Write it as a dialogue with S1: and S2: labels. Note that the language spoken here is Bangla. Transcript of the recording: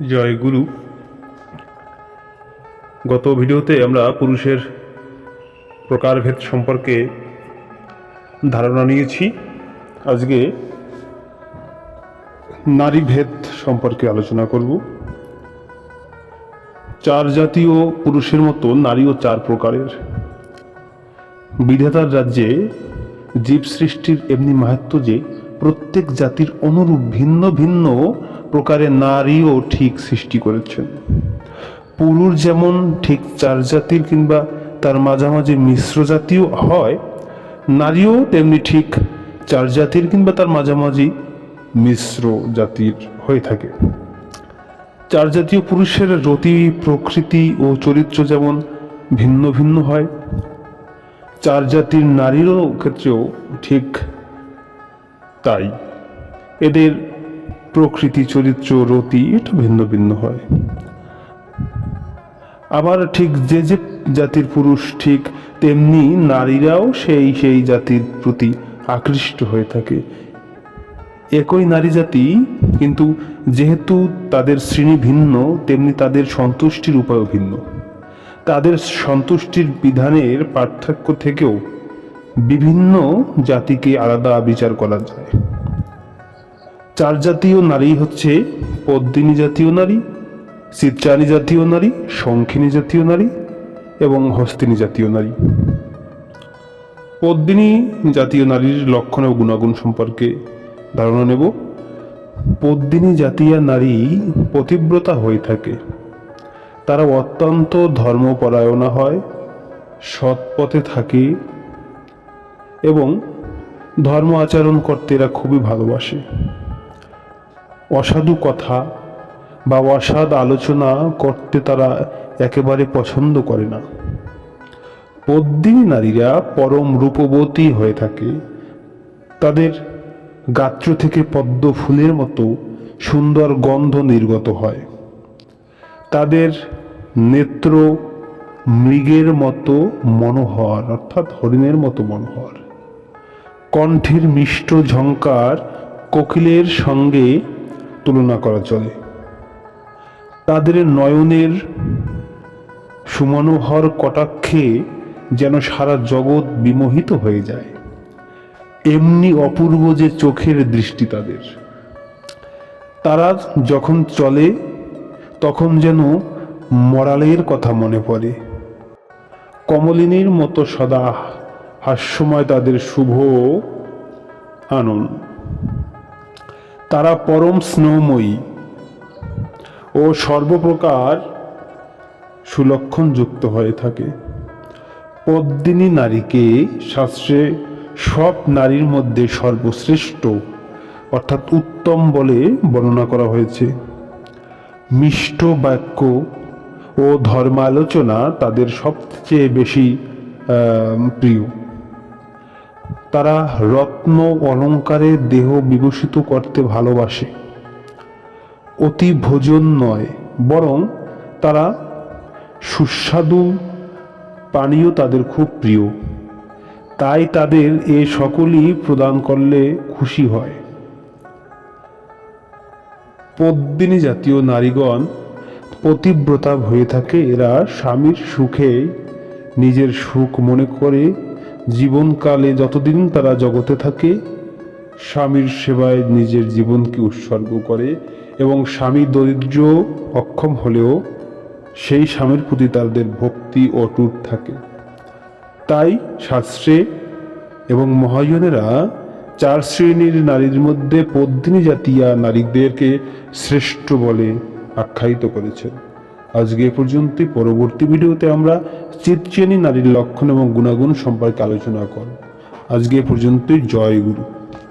S1: জয় গুরু। গত ভিডিওতে আমরা পুরুষের প্রকারভেদ সম্পর্কে ধারণা নিয়েছি। আজকে নারীভেদ সম্পর্কে আলোচনা করব। চার জাতীয় পুরুষের মতো নারীও চার প্রকারের। বিধাতার রাজ্যে জীব সৃষ্টির এমনি মাহাত্ম যে প্রত্যেক জাতির অনুরূপ ভিন্ন ভিন্ন প্রকারের নারীও ঠিক সৃষ্টি করেছেন। পুরুষ যেমন ঠিক চার জাতির কিংবা তার মাঝামাঝি মিশ্র জাতীয় হয়, নারীও তেমনি ঠিক চার জাতির কিংবা তার মাঝামাঝি মিশ্র জাতির হয়ে থাকে। চার জাতীয় পুরুষের রতি, প্রকৃতি ও চরিত্র যেমন ভিন্ন ভিন্ন হয়, চার জাতির নারীরও ক্ষেত্রেও ঠিক তাই। এদের প্রকৃতি, চরিত্র, রতি, এটা ভিন্ন ভিন্ন হয়। আবার ঠিক যে যে জাতির পুরুষ ঠিক তেমনি নারীরাও সেই সেই জাতির প্রতি আকৃষ্ট হয়ে থাকে। একই নারী জাতি কিন্তু যেহেতু তাদের শ্রেণি ভিন্ন, তেমনি তাদের সন্তুষ্টির উপায়ও ভিন্ন। তাদের সন্তুষ্টির বিধানের পার্থক্য থেকেও বিভিন্ন জাতিকে আলাদা বিচার করা যায়। চার জাতীয় নারী হচ্ছে পদ্মিনী জাতীয় নারী চিত্রাণী জাতীয় নারী, শঙ্খিনী জাতীয় নারী এবং হস্তিনী জাতীয় নারী। পদ্মিনী জাতীয় নারীর লক্ষণ ও গুণাগুণ সম্পর্কে ধারণা নেব। পদ্মিনী জাতীয় নারী পতিব্রতা হয়ে থাকে। তারা অত্যন্ত ধর্মপরায়ণা হয়, সৎ পথে থাকে এবং ধর্ম আচরণ করতে এরা খুবই ভালোবাসে। অসাধু কথা বা অসাধ আলোচনা করতে তারা একেবারে পছন্দ করে না। পদ্মিনী নারীরা পরম রূপবতী হয়ে থাকে। তাদের গাত্র থেকে পদ্ম ফুলের মতো সুন্দর গন্ধ নির্গত হয়। তাদের নেত্র মৃগের মতো মনোহর, অর্থাৎ হরিণের মতো মনোহর। কণ্ঠের মিষ্ট ঝঙ্কার কোকিলের সঙ্গে তুলনা করা চলে। তাদের নয়নের সুমনোহর কটাক্ষে যেন সারা জগৎ বিমোহিত হয়ে যায়। এমনি অপূর্ব যে চোখের দৃষ্টি তাদের। তারা যখন চলে, তখন যেন মরালের কথা মনে পড়ে। কমলিনীর মতো সদা হাস্যময় তাদের শুভ আনন্দ। তারা পরম স্নেহময়ী ও সর্বপ্রকার সুলক্ষণ যুক্ত হয়ে থাকে। পদ্মিনী নারীকে শাস্ত্রে সব নারীর মধ্যে সর্বশ্রেষ্ঠ, অর্থাৎ উত্তম বলে বর্ণনা করা হয়েছে। মিষ্ট বাক্য ও ধর্মালোচনা তাদের সবচেয়ে বেশি প্রিয়। তারা রত্ন অলঙ্কারে দেহ বিভূষিত করতে ভালোবাসে। অতি ভোজন নয়, বরং তারা সুস্বাদু পানীয় তাদের খুব প্রিয়। তাই তাদের এ সকলই প্রদান করলে খুশি হয়। পদ্মিনী জাতীয় নারীগণ পতিব্রতা হয়ে থাকে। এরা স্বামীর সুখে নিজের সুখ মনে করে জীবনকালে যতদিন তারা জগতে থাকে, স্বামীর সেবায় নিজের জীবনকে উৎসর্গ করে এবং স্বামী দরিদ্র অক্ষম হলেও সেই স্বামীর প্রতি তাদের ভক্তি অটুট থাকে। তাই শাস্ত্রে এবং মহাজনেরা চার শ্রেণির নারীর মধ্যে পদ্মিনী জাতীয় নারীদেরকে শ্রেষ্ঠ বলে আখ্যায়িত করেছেন। আজকে এ পর্যন্তই। পরবর্তী ভিডিওতে আমরা চিত্রশ্রেণী নারীর লক্ষণ এবং গুণাগুণ সম্পর্কে আলোচনা কর। আজকে পর্যন্তই। জয় গুরু।